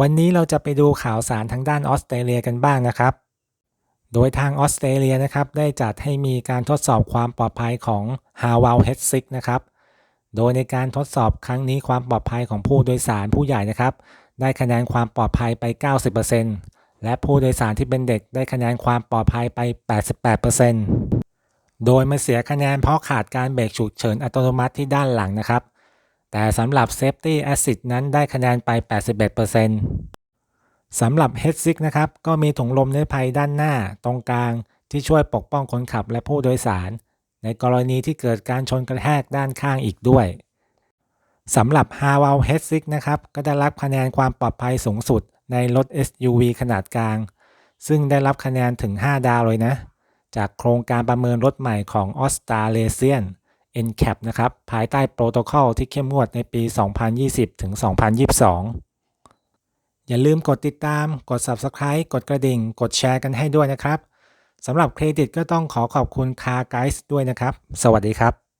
วันนี้เราจะไปดูข่าวสารทางด้านออสเตรเลียกันบ้างนะครับ โดยทางออสเตรเลียนะครับได้จัดให้มีการทดสอบความปลอดภัยของ h a w a l h 6นะครับ โดยในการทดสอบครั้งนี้ความปลอดภัยของผู้โดยสารผู้ใหญ่นะครับ ได้คะแนนความปลอดภัยไป 90%และผู้โดยสารที่เป็นเด็กได้คะแนนความปลอดภัยไป 88%โดยมาเสียคะแนนเพราะขาดการเบรกฉุกเฉินอัตโนมัติที่ด้านหลังนะครับ แต่สำหรับ Safety Assist นั้นได้คะแนนไป 81%สำหรับ h e a d s i g นะครับ ก็มีถุงลมนิรภัยด้านหน้าตรงกลางที่ช่วยปกป้องคนขับและผู้โดยสาร ในกรณีที่เกิดการชนกระแทกด้านข้างอีกด้วยสำหรับ h a w a l h e a d s i g นะครับ ก็ได้รับคะแนนความปลอดภัยสูงสุดในรถ SUV ขนาดกลาง ซึ่งได้รับคะแนนถึง 5 ดาวเลยนะ จากโครงการประเมินรถใหม่ของ a u s t r a l a s i a n NCAP นะครับ ภายใต้โปรโตคอลที่เข้มงวดในปี 2020 ถึง 2022 อย่าลืมกดติดตาม กด Subscribe กดกระดิ่ง กดแชร์กันให้ด้วยนะครับ สำหรับเครดิตก็ต้องขอขอบคุณ Car Guys ด้วยนะครับ สวัสดีครับ